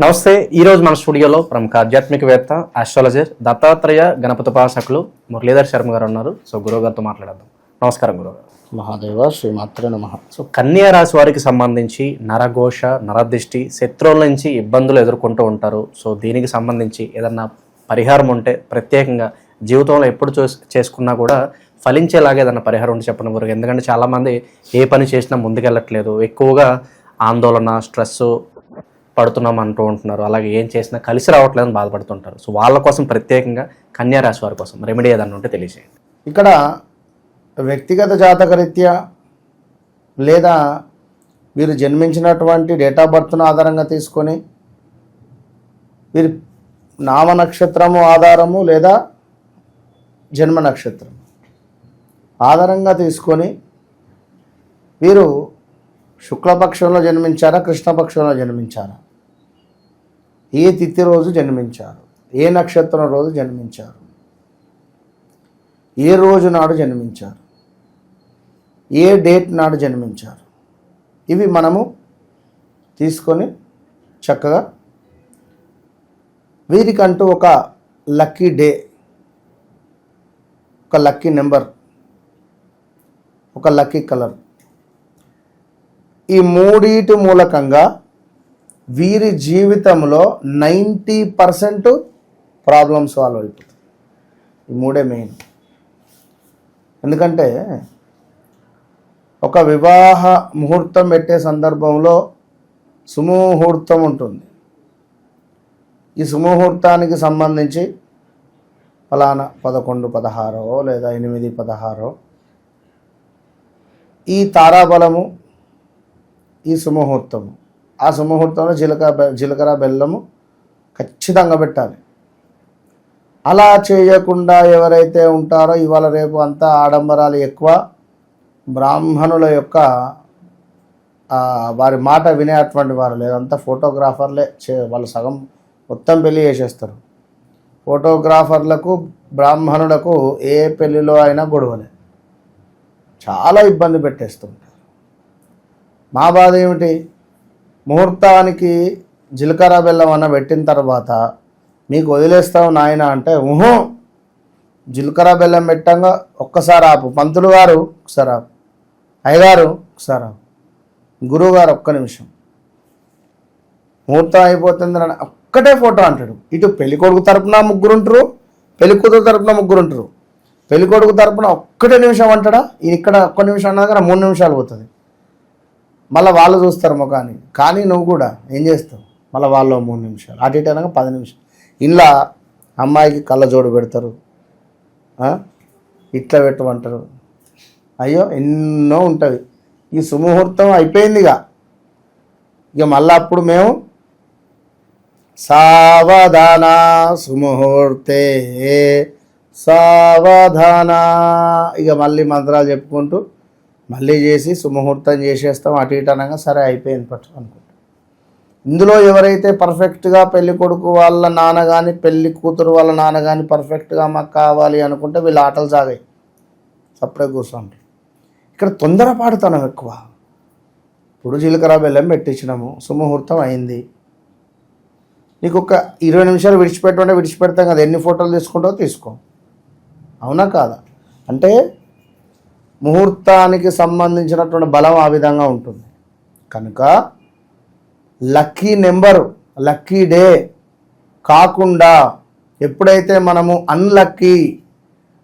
నమస్తే ఈ రోజు మన స్టూడియోలో ప్రముఖ ఆధ్యాత్మికవేత్త ఆస్ట్రాలజర్ దత్తాత్రేయ గణపతి ఉపాసకులు మురళీధర్ శర్మ గారు ఉన్నారు. సో గురువు గారితో మాట్లాడదాం నమస్కారం గురువు గారు మహాదేవ శ్రీమాత్రే నమ. సో కన్యా రాశి వారికి సంబంధించి నరఘోష నరదిష్టి శత్రువుల నుంచి ఇబ్బందులు ఎదుర్కొంటూ ఉంటారు. సో దీనికి సంబంధించి ఏదన్నా పరిహారం ఉంటే ప్రత్యేకంగా జీవితంలో ఎప్పుడు చూస్ చేసుకున్నా కూడా ఫలించేలాగా ఏదన్నా పరిహారం ఉంటే చెప్పండి గురువు ఎందుకంటే చాలామంది ఏ పని చేసినా ముందుకెళ్ళట్లేదు. ఎక్కువగా ఆందోళన స్ట్రెస్ పడుతున్నాం అంటూ ఉంటున్నారు. అలాగే ఏం చేసినా కలిసి రావట్లేదని బాధపడుతుంటారు. సో వాళ్ళ కోసం ప్రత్యేకంగా కన్యారాశి వారి కోసం రెమెడీ ఏదన్నా ఉంటే తెలియజేయండి. ఇక్కడ వ్యక్తిగత జాతకరీత్యా లేదా వీరు జన్మించినటువంటి డేట్ ఆఫ్ బర్త్ను ఆధారంగా తీసుకొని వీరి నామ నక్షత్రము ఆధారము లేదా జన్మ నక్షత్రం ఆధారంగా తీసుకొని వీరు శుక్లపక్షంలో జన్మించారా కృష్ణపక్షంలో జన్మించారా? ఏ తిథి రోజు జన్మించారు? ఏ నక్షత్రం రోజు జన్మించారు? ఏ రోజు నాడు జన్మించారు? ఏ డేట్ నాడు జన్మించారు? ఇవి మనము తీసుకొని చక్కగా వీరికంటూ ఒక లక్కీ డే ఒక లక్కీ నెంబర్ ఒక లక్కీ కలర్ ఈ మూడిటి మూలకంగా వీరి జీవితంలో నైంటీ పర్సెంట్ ప్రాబ్లమ్ సాల్వ్ అయిపోతుంది. ఈ మూడే మెయిన్. ఎందుకంటే ఒక వివాహ ముహూర్తం పెట్టే సందర్భంలో సుముహూర్తం ఉంటుంది. ఈ సుముహూర్తానికి సంబంధించి ఫలానా పదకొండు పదహారో లేదా ఎనిమిది పదహారో ఈ తారాబలము ఈ సుముహూర్తము. ఆ సుముహూర్తంలో జీలకర్ర బె- జీలకర్ర బెల్లము ఖచ్చితంగా పెట్టాలి. అలా చేయకుండా ఎవరైతే ఉంటారో ఇవాళ రేపు అంతా ఆడంబరాలు ఎక్కువ బ్రాహ్మణుల యొక్క వారి మాట వినేటువంటి వారు లేదంతా ఫోటోగ్రాఫర్లే చే వాళ్ళు సగం మొత్తం పెళ్ళి చేసేస్తారు. ఫోటోగ్రాఫర్లకు బ్రాహ్మణులకు ఏ పెళ్ళిలో అయినా గొడవలే. చాలా ఇబ్బంది పెట్టేస్తుంది. మా బాధ ఏమిటి? ముహూర్తానికి జీలకర్ర బెల్లం అన్న పెట్టిన తర్వాత నీకు వదిలేస్తాం నాయన అంటే ఊహో జీలకర్ర బెల్లం పెట్టంగా ఒక్కసారి ఆపు. పంతులు గారు ఒకసారి ఆపు. అయ్యగారు ఒకసారి ఆపు. గురువు గారు ఒక్క నిమిషం. ముహూర్తం అయిపోతుంది అని ఒక్కటే ఫోటో అంటాడు. ఇటు పెళ్ళి కొడుకు తరపున ముగ్గురు ఉంటారు పెళ్ళి కూతురు తరపున ముగ్గురు ఉంటారు. పెళ్ళి కొడుకు తరపున ఒక్కటే నిమిషం అంటాడా? ఈయన ఇక్కడ ఒక్క నిమిషం అన్నది కానీ మూడు నిమిషాలు పోతుంది. మళ్ళీ వాళ్ళు చూస్తారు ముఖాన్ని. కానీ నువ్వు కూడా ఏం చేస్తావు? మళ్ళీ వాళ్ళు మూడు నిమిషాలు. అటు ఇటు అనగా పది నిమిషాలు. ఇలా అమ్మాయికి కళ్ళ జోడు పెడతారు. ఇట్లా పెట్టమంటారు. అయ్యో ఎన్నో ఉంటుంది. ఈ సుముహూర్తం అయిపోయిందిగా ఇక మళ్ళీ అప్పుడు మేము సావధాన సుముహూర్తే సావధాన. ఇక మళ్ళీ మంత్రాలు చెప్పుకుంటూ మళ్ళీ చేసి సుముహూర్తం చేసేస్తాం అటు ఇటు అనగా సరే అయిపోయింది పట్టు అనుకుంటాం. ఇందులో ఎవరైతే పర్ఫెక్ట్గా పెళ్ళి కొడుకు వాళ్ళ నాన్న కానీ పెళ్ళి కూతురు వాళ్ళ నాన్న కానీ పర్ఫెక్ట్గా మాకు కావాలి అనుకుంటే వీళ్ళ ఆటలు సాగాయి. సపరేట్ కూర్చోండి. ఇక్కడ తొందరపాటుతనం ఎక్కువ. ఇప్పుడు జీలకర్ర బెల్లం పెట్టించినాము సుముహూర్తం అయింది. నీకు ఒక ఇరవై నిమిషాలు విడిచిపెట్టమంటే విడిచిపెడతాం కదా ఎన్ని ఫోటోలు తీసుకుంటావో తీసుకో. అవునా కాదా? అంటే ముహూర్తానికి సంబంధించినటువంటి బలం ఆ విధంగా ఉంటుంది. కనుక లక్కీ నెంబరు లక్కీ డే కాకుండా ఎప్పుడైతే మనము అన్లక్కీ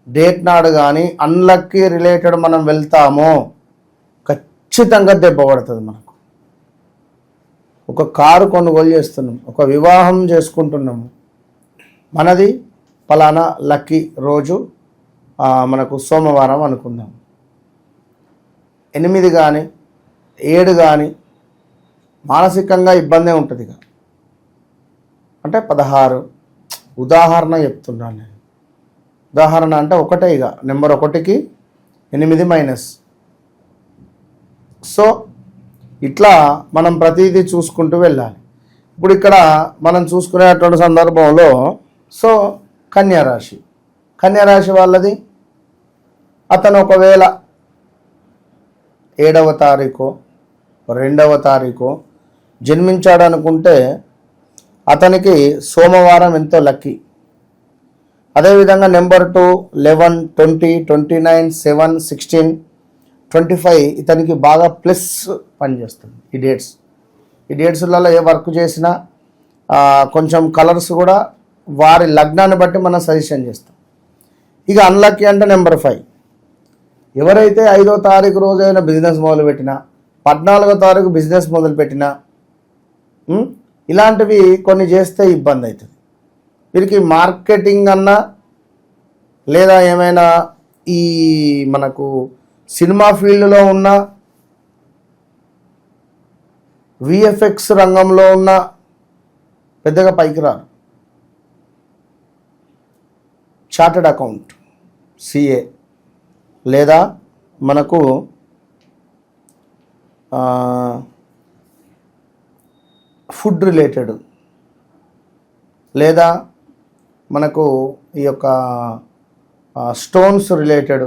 డేట్ నాడు కానీ అన్లక్కీ రిలేటెడ్ మనం వెళ్తామో ఖచ్చితంగా దెబ్బ పడుతుంది మనకు. ఒక కారు కొనుగోలు చేస్తున్నాం ఒక వివాహం చేసుకుంటున్నాము. మనది ఫలానా లక్కీ రోజు మనకు సోమవారం అనుకుందాం. ఎనిమిది కానీ ఏడు కానీ మానసికంగా ఇబ్బందే ఉంటుంది ఇక. అంటే పదహారు ఉదాహరణ చెప్తున్నాను నేను. ఉదాహరణ అంటే ఒకటే ఇక నెంబర్ ఒకటికి ఎనిమిది మైనస్. సో ఇట్లా మనం ప్రతిదీ చూసుకుంటూ వెళ్ళాలి. ఇప్పుడు ఇక్కడ మనం చూసుకునేటువంటి సందర్భంలో సో కన్యారాశి. కన్యారాశి వాళ్ళది అతను ఒకవేళ ఏడవ తారీఖు రెండవ తారీఖు జన్మించాడు అనుకుంటే అతనికి సోమవారం ఎంతో లక్కీ. అదేవిధంగా number two eleven twenty twenty nine seven sixteen twenty five ఇతనికి బాగా ప్లస్ పనిచేస్తుంది ఈ డేట్స్. ఈ డేట్స్లలో ఏ వర్క్ చేసినా కొంచెం కలర్స్ కూడా వారి లగ్నాన్ని బట్టి మనం సజెషన్ చేస్తాం. ఇక అన్లక్కీ అంటే నెంబర్ ఫైవ్. ఎవరైతే ఐదో తారీఖు రోజైనా బిజినెస్ మొదలుపెట్టినా పద్నాలుగో తారీఖు బిజినెస్ మొదలుపెట్టినా ఇలాంటివి కొన్ని చేస్తే ఇబ్బంది అవుతుంది. వీరికి మార్కెటింగ్ అన్నా లేదా ఏమైనా ఈ మనకు సినిమా ఫీల్డ్లో ఉన్న విఎఫ్ఎక్స్ రంగంలో ఉన్న పెద్దగా పైకి రారు. Chartered account CA. లేదా మనకు ఫుడ్ రిలేటెడ్ లేదా మనకు ఈ యొక్క స్టోన్స్ రిలేటెడ్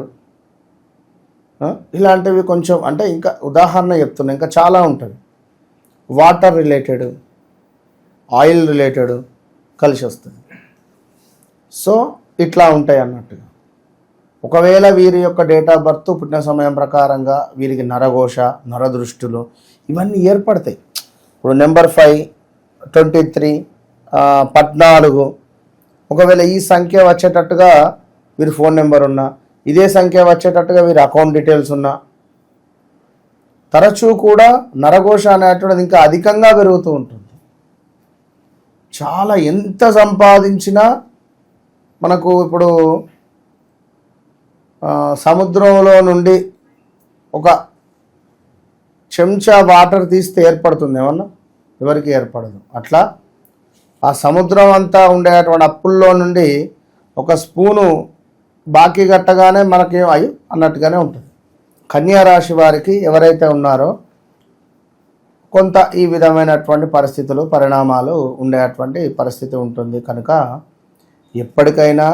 ఇలాంటివి కొంచెం అంటే ఇంకా ఉదాహరణ చెప్తున్నా ఇంకా చాలా ఉంటుంది. వాటర్ రిలేటెడ్ ఆయిల్ రిలేటెడ్ కలిసి వస్తుంది. సో ఇట్లా ఉంటాయి అన్నట్టుగా. ఒకవేళ వీరి యొక్క డేట్ ఆఫ్ బర్త్ పుట్టిన సమయం ప్రకారంగా వీరికి నరఘోష నరదృష్టులు ఇవన్నీ ఏర్పడతాయి. ఇప్పుడు నెంబర్ ఫైవ్ ట్వంటీ త్రీ పద్నాలుగు ఒకవేళ ఈ సంఖ్య వచ్చేటట్టుగా వీరి ఫోన్ నెంబర్ ఉన్నా ఇదే సంఖ్య వచ్చేటట్టుగా వీరి అకౌంట్ డీటెయిల్స్ ఉన్నా తరచూ కూడా నరఘోష అనేటువంటిది ఇంకా అధికంగా పెరుగుతూ ఉంటుంది. చాలా ఎంత సంపాదించినా మనకు ఇప్పుడు సముద్రంలో నుండి ఒక చెంచా వాటర్ తీస్తే ఏర్పడుతుంది ఏమన్నా? ఎవరికి ఏర్పడదు. అట్లా ఆ సముద్రం అంతా ఉండేటువంటి అప్పుల్లో నుండి ఒక స్పూను బాకీ కట్టగానే మనకేం అయ్యి అన్నట్టుగానే ఉంటుంది. కన్యా రాశి వారికి ఎవరైతే ఉన్నారో కొంత ఈ విధమైనటువంటి పరిస్థితులు పరిణామాలు ఉండేటువంటి పరిస్థితి ఉంటుంది. కనుక ఎప్పటికైనా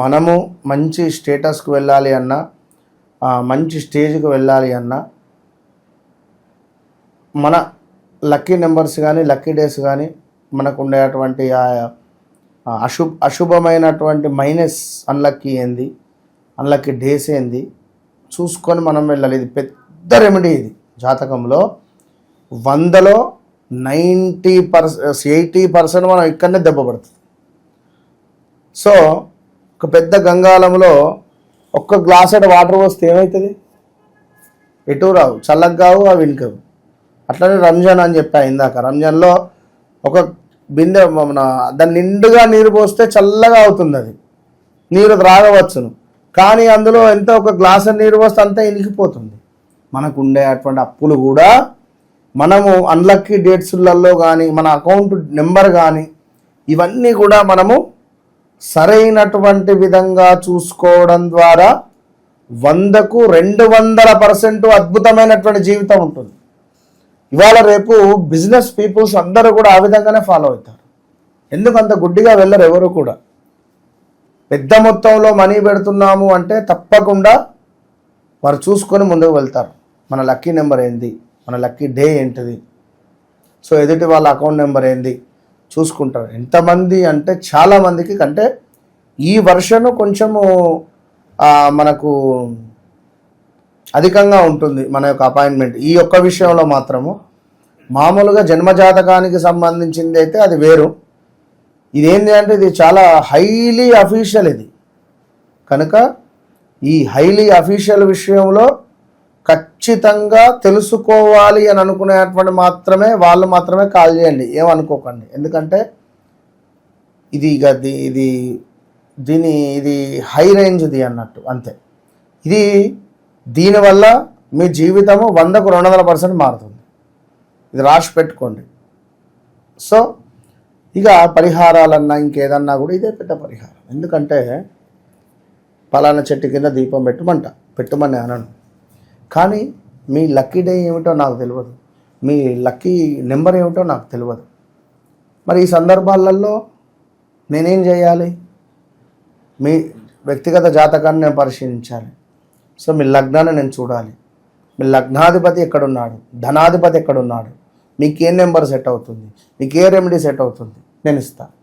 మనము మంచి స్టేటస్కి వెళ్ళాలి అన్నా మంచి స్టేజ్కి వెళ్ళాలి అన్నా మన లక్కీ నెంబర్స్ కానీ లక్కీ డేస్ కానీ మనకు ఉండేటువంటి ఆ అశుభ అశుభమైనటువంటి మైనస్ అన్లక్కీ ఏంది? అన్లక్కీ డేస్ ఏంది? చూసుకొని మనం వెళ్ళాలి. ఇది పెద్ద రెమెడీ ఇది జాతకంలో. వందలో నైంటీ పర్సెంట్ ఎయిటీ పర్సెంట్ మనం ఇక్కడనే దెబ్బ పడుతుంది. సో ఒక పెద్ద గంగాలంలో ఒక్క గ్లాసెడ్ వాటర్ పోస్తే ఏమవుతుంది ఎటు రావు చల్లగా కావు అవి వినికవు అట్లనే రంజాన్ అని చెప్పా ఇందాక. రంజాన్లో ఒక బిందె మన దాన్ని నిండుగా నీరు పోస్తే చల్లగా అవుతుంది అది. నీరు త్రాగవచ్చును. కానీ అందులో ఎంత ఒక గ్లాస్ నీరు పోస్తే అంతా ఇనికిపోతుంది. మనకు ఉండే అటువంటి అప్పులు కూడా మనము అన్లక్కీ డేట్స్లలో కానీ మన అకౌంట్ నెంబర్ కానీ ఇవన్నీ కూడా మనము సరైనటువంటి విధంగా చూసుకోవడం ద్వారా వందకు రెండు వందల పర్సెంట్ అద్భుతమైనటువంటి జీవితం ఉంటుంది. ఇవాళ రేపు బిజినెస్ పీపుల్స్ అందరూ కూడా ఆ విధంగానే ఫాలో అవుతారు. ఎందుకు అంత గుడ్డిగా వెళ్ళరు ఎవరు కూడా? పెద్ద మొత్తంలో మనీ పెడుతున్నాము అంటే తప్పకుండా వారు చూసుకొని ముందుకు వెళ్తారు. మన లక్కీ నెంబర్ ఏంది? మన లక్కీ డే ఏంటిది? సో ఎదుటి వాళ్ళ అకౌంట్ నెంబర్ ఏంది? చూసుకుంటారు. ఎంతమంది అంటే చాలామందికి కంటే అంటే ఈ వర్షను కొంచెము మనకు అధికంగా ఉంటుంది మన యొక్క అపాయింట్మెంట్. ఈ యొక్క విషయంలో మాత్రము మామూలుగా జన్మజాతకానికి సంబంధించింది అయితే అది వేరు. ఇదేంటి అంటే ఇది చాలా హైలీ అఫీషియల్ ఇది. కనుక ఈ హైలీ అఫీషియల్ విషయంలో ఖచ్చితంగా తెలుసుకోవాలి అని అనుకునేటువంటి మాత్రమే వాళ్ళు మాత్రమే కాల్ చేయండి. ఏమనుకోకండి. ఎందుకంటే ఇది ఇక ఇది దీని ఇది హై రేంజ్ది అన్నట్టు. అంతే. ఇది దీనివల్ల మీ జీవితము వందకు రెండు వందల పర్సెంట్ మారుతుంది. ఇది రాసి పెట్టుకోండి. సో ఇక పరిహారాలన్నా ఇంకేదన్నా కూడా ఇదే పెద్ద పరిహారం. ఎందుకంటే పలానా చెట్టు కింద దీపం పెట్టమంట. పెట్టమని అనను. కానీ మీ లక్కీ డే ఏమిటో నాకు తెలియదు మీ లక్కీ నెంబర్ ఏమిటో నాకు తెలియదు మరి ఈ సందర్భాలలో నేనేం చేయాలి? మీ వ్యక్తిగత జాతకాన్ని నేను పరిశీలించాలి. సో మీ లగ్నాన్ని నేను చూడాలి. మీ లగ్నాధిపతి ఎక్కడున్నాడు? ధనాధిపతి ఎక్కడున్నాడు? మీకు ఏ నెంబర్ సెట్ అవుతుంది? మీకు ఏ రెమెడీ సెట్ అవుతుంది? నేను ఇస్తాను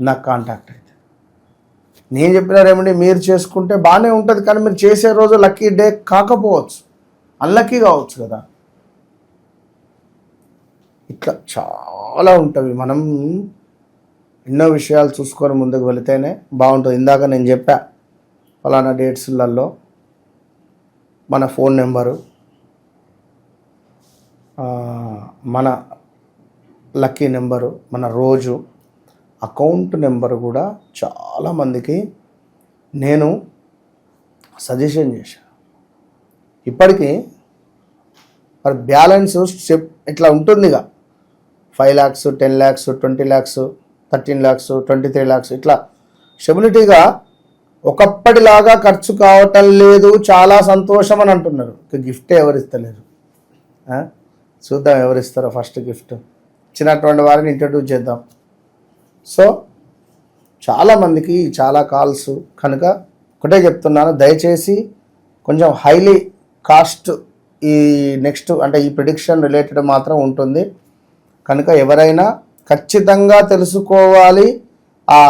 నాకు కాంటాక్ట్ అయితే. నేను చెప్పిన రెమెడీ మీరు చేసుకుంటే బాగానే ఉంటుంది కానీ మీరు చేసే రోజు లక్కీ డే కాకపోవచ్చు. అన్లక్కీ కావచ్చు కదా. ఇట్లా చాలా ఉంటుంది. మనం ఎన్నో విషయాలు చూసుకొని ముందుకు వెళితేనే బాగుంటుంది. ఇందాక నేను చెప్పా ఫలానా డేట్స్లలో మన ఫోన్ నెంబరు మన లక్కీ నెంబరు మన రోజు అకౌంట్ నెంబర్ కూడా చాలామందికి నేను సజెషన్ చేశాను ఇప్పటికీ మరి బ్యాలెన్స్ స్టెప్ ఇట్లా ఉంటుందిగా. Five lakhs ten lakhs twenty lakhs thirteen lakhs twenty three lakhs ఇట్లా. స్టెబిలిటీగా ఒకప్పటిలాగా ఖర్చు కావటం లేదు చాలా సంతోషం అని అంటున్నారు. ఇక గిఫ్ట్ ఎవరిస్తలేరు చూద్దాం ఎవరిస్తారో ఫస్ట్ గిఫ్ట్. ఇచ్చినటువంటి వారిని ఇంట్రడ్యూస్ చేద్దాం. సో చాలామందికి చాలా కాల్స్. కనుక ఒకటే చెప్తున్నాను దయచేసి కొంచెం హైలీ కాస్ట్ ఈ నెక్స్ట్ అంటే ఈ ప్రిడిక్షన్ రిలేటెడ్ మాత్రం ఉంటుంది. కనుక ఎవరైనా ఖచ్చితంగా తెలుసుకోవాలి. ఆ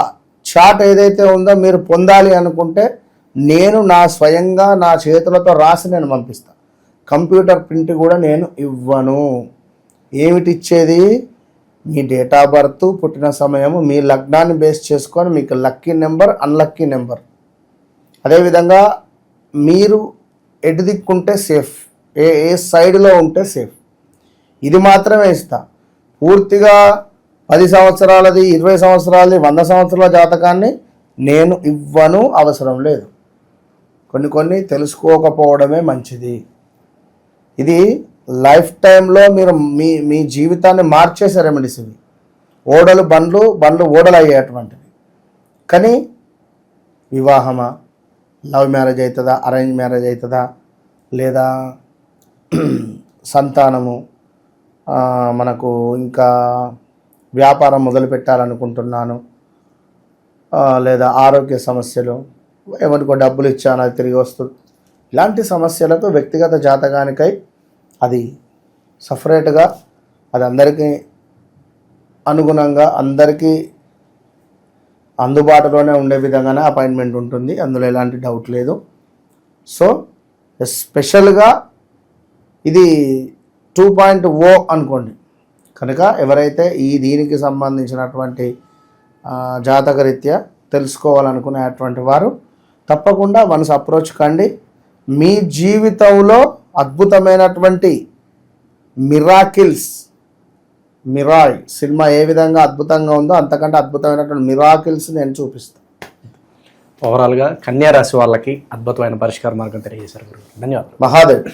చార్ట్ ఏదైతే ఉందో మీరు పొందాలి అనుకుంటే నేను నా స్వయంగా నా చేతులతో రాసి నేను పంపిస్తాను కంప్యూటర్ ప్రింట్ కూడా నేను ఇవ్వను. ఏమిటి ఇచ్చేది? మీ డేట్ ఆఫ్ బర్త్ పుట్టిన సమయము మీ లగ్నాన్ని బేస్ చేసుకొని మీకు లక్కీ నెంబర్ అన్లక్కీ నెంబర్ అదేవిధంగా మీరు ఎటు దిక్కుంటే సేఫ్ ఏ ఏ సైడ్లో ఉంటే సేఫ్. ఇది మాత్రమే ఇస్తా. పూర్తిగా పది సంవత్సరాలది ఇరవై సంవత్సరాలది వంద సంవత్సరాల జాతకాన్ని నేను ఇవ్వను అవసరం లేదు. కొన్ని కొన్ని తెలుసుకోకపోవడమే మంచిది. ఇది లైఫ్ టైంలో మీరు మీ మీ జీవితాన్ని మార్చేసే రెమెడీస్ ఇవి. ఓడలు బండ్లు బండ్లు ఓడలు అయ్యేటువంటివి కానీ వివాహమా? లవ్ మ్యారేజ్ అవుతుందా అరేంజ్ మ్యారేజ్ అవుతుందా లేదా సంతానము మనకు ఇంకా వ్యాపారం మొదలు పెట్టాలనుకుంటున్నాను. లేదా ఆరోగ్య సమస్యలు ఎవరికో డబ్బులు ఇచ్చాను అది తిరిగి వస్తుంది ఇలాంటి సమస్యలకు వ్యక్తిగత జాతకానికై అది సపరేట్గా అది అందరికీ అనుగుణంగా అందరికీ అందుబాటులోనే ఉండే విధంగానే అపాయింట్మెంట్ ఉంటుంది. అందులో ఎలాంటి డౌట్ లేదు. సో స్పెషల్గా ఇది టూ పాయింట్ ఓ అనుకోండి. కనుక ఎవరైతే ఈ దీనికి సంబంధించినటువంటి జాతకరీత్యా తెలుసుకోవాలనుకునేటువంటి వారు తప్పకుండా మనసు అప్రోచ్ కండి. మీ జీవితంలో అద్భుతమైనటువంటి మిరాకిల్స్ మిరాయ్ సినిమా ఏ విధంగా అద్భుతంగా ఉందో అంతకంటే అద్భుతమైనటువంటి మిరాకిల్స్ నేను చూపిస్తాను ఓవరాల్గా కన్యా రాశి వాళ్ళకి అద్భుతమైన పరిష్కార మార్గం తెలియజేశారు గురువు ధన్యవాదాలు. మహాదేవ్.